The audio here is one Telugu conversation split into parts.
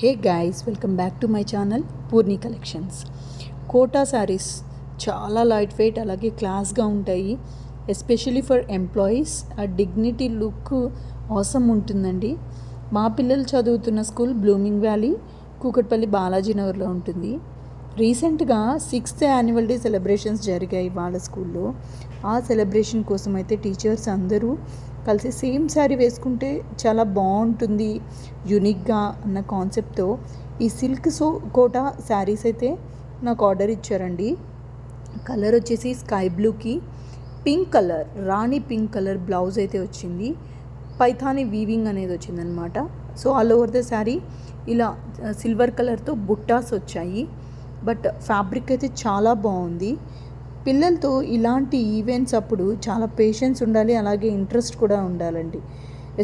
Hey guys welcome back to my channel Purni collections. Kota sarees చాలా లైట్ వెయిట్ అలాగే క్లాస్గా ఉంటాయి. ఎస్పెషలీ ఫర్ ఎంప్లాయీస్ ఆ డిగ్నిటీ లుక్ అవసరం ఉంటుందండి. మా పిల్లలు చదువుతున్న school blooming valley Kukatpally Balaji నగర్లో ఉంటుంది. రీసెంట్గా సిక్స్త్ యాన్యువల్ డే సెలబ్రేషన్స్ జరిగాయి వాళ్ళ స్కూల్లో. ఆ సెలబ్రేషన్ కోసం అయితే టీచర్స్ అందరూ కలిసి సేమ్ శారీ వేసుకుంటే చాలా బాగుంటుంది యునిక్గా అన్న కాన్సెప్ట్తో ఈ సిల్క్ సో కోట శారీస్ అయితే నాకు ఆర్డర్ ఇచ్చారండి. కలర్ వచ్చేసి స్కై బ్లూకి pink colour Rani pink colour blouse అయితే వచ్చింది. పైథాని వీవింగ్ అనేది వచ్చిందనమాట so all over the saree ఇలా uh, సిల్వర్ కలర్తో బుట్టాస్ వచ్చాయి. బట్ ఫ్యాబ్రిక్ అయితే చాలా బాగుంది. పిల్లలతో ఇలాంటి ఈవెంట్స్ అప్పుడు చాలా పేషెన్స్ ఉండాలి అలాగే ఇంట్రెస్ట్ కూడా ఉండాలండి.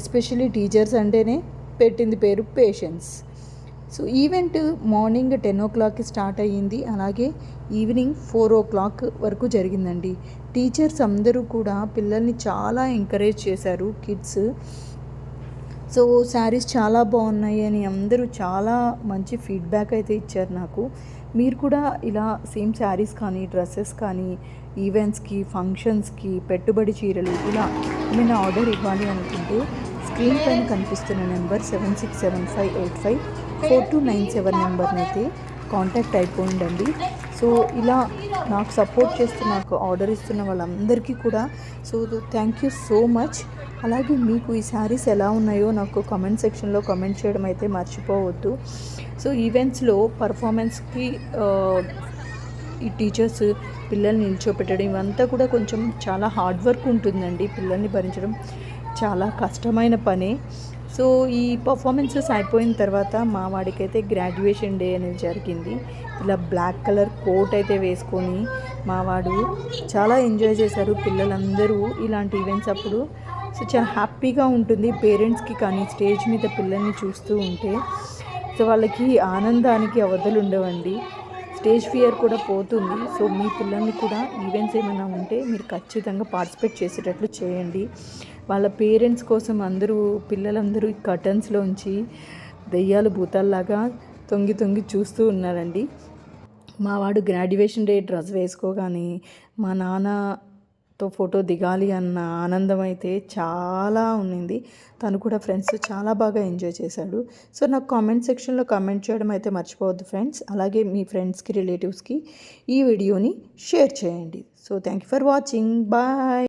ఎస్పెషల్లీ టీచర్స్ అంటేనే పెట్టింది పేరు patience so event morning ten ఓ క్లాక్కి స్టార్ట్ అయ్యింది అలాగే ఈవినింగ్ ఫోర్ ఓ క్లాక్ వరకు జరిగిందండి. టీచర్స్ అందరూ కూడా పిల్లల్ని చాలా ఎంకరేజ్ చేశారు కిడ్స్ సో శారీస్ చాలా బాగున్నాయి అని అందరూ చాలా మంచి ఫీడ్బ్యాక్ అయితే ఇచ్చారు నాకు. మీరు కూడా ఇలా సేమ్ శారీస్ కానీ డ్రెస్సెస్ కానీ ఈవెంట్స్కి ఫంక్షన్స్కి పెట్టుబడి చీరలు ఇలా ఏమైనా ఆర్డర్ ఇవ్వాలి అనుకుంటే స్క్రీన్ పైన కనిపిస్తున్న number seven six seven five eight five four two nine seven నెంబర్ని అయితే కాంటాక్ట్ అయిపోయిందండి సో ఇలా నాకు సపోర్ట్ చేస్తూ నాకు ఆర్డర్ ఇస్తున్న వాళ్ళందరికీ కూడా so thank you so much అలాగే మీకు ఈ శారీస్ ఎలా ఉన్నాయో నాకు కమెంట్ సెక్షన్లో కమెంట్ చేయడం అయితే మర్చిపోవద్దు. సో ఈవెంట్స్లో పర్ఫార్మెన్స్కి ఈ టీచర్స్ పిల్లల్ని నిల్చోపెట్టడం ఇవంతా కూడా కొంచెం చాలా హార్డ్ వర్క్ ఉంటుందండి. పిల్లల్ని భరించడం చాలా కష్టమైన పనే. సో ఈ పర్ఫార్మెన్సెస్ అయిపోయిన తర్వాత మా వాడికైతే గ్రాడ్యుయేషన్ డే అనేది జరిగింది. ఇలా బ్లాక్ కలర్ కోట్ అయితే వేసుకొని మా వాడు చాలా ఎంజాయ్ చేశారు. పిల్లలందరూ ఇలాంటి ఈవెంట్స్ అప్పుడు సో చాలా హ్యాపీగా ఉంటుంది. పేరెంట్స్కి కానీ స్టేజ్ మీద పిల్లల్ని చూస్తూ ఉంటే సో వాళ్ళకి ఆనందానికి అవధులు ఉండవండి స్టేజ్ ఫియర్ కూడా పోతుంది. సో మీ పిల్లల్ని కూడా ఈవెంట్స్ ఏమైనా ఉంటే మీరు ఖచ్చితంగా పార్టిసిపేట్ చేసేటట్లు చేయండి. వాళ్ళ పేరెంట్స్ కోసం అందరూ పిల్లలందరూ కర్టన్స్లోంచి దెయ్యాలు భూతాల్లాగా తొంగి తొంగి చూస్తూ ఉన్నారండి. మా వాడు గ్రాడ్యుయేషన్ డే డ్రెస్ వేసుకోగానే మా నాన్న తో ఫోటో దిగాలి అన్న ఆనందం అయితే చాలా ఉన్నింది. తను కూడా ఫ్రెండ్స్ చాలా బాగా ఎంజాయ్ చేశాడు. సో నాకు కామెంట్ సెక్షన్లో కామెంట్ చేయడం అయితే మర్చిపోవద్దు ఫ్రెండ్స్. అలాగే మీ ఫ్రెండ్స్కి రిలేటివ్స్కి ఈ వీడియోని షేర్ చేయండి. So thank you for watching. Bye.